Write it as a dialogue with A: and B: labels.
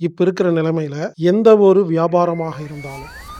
A: இப்போ இருக்கிற நிலைமையில எந்த ஒரு வியாபாரமாக இருந்தாலும்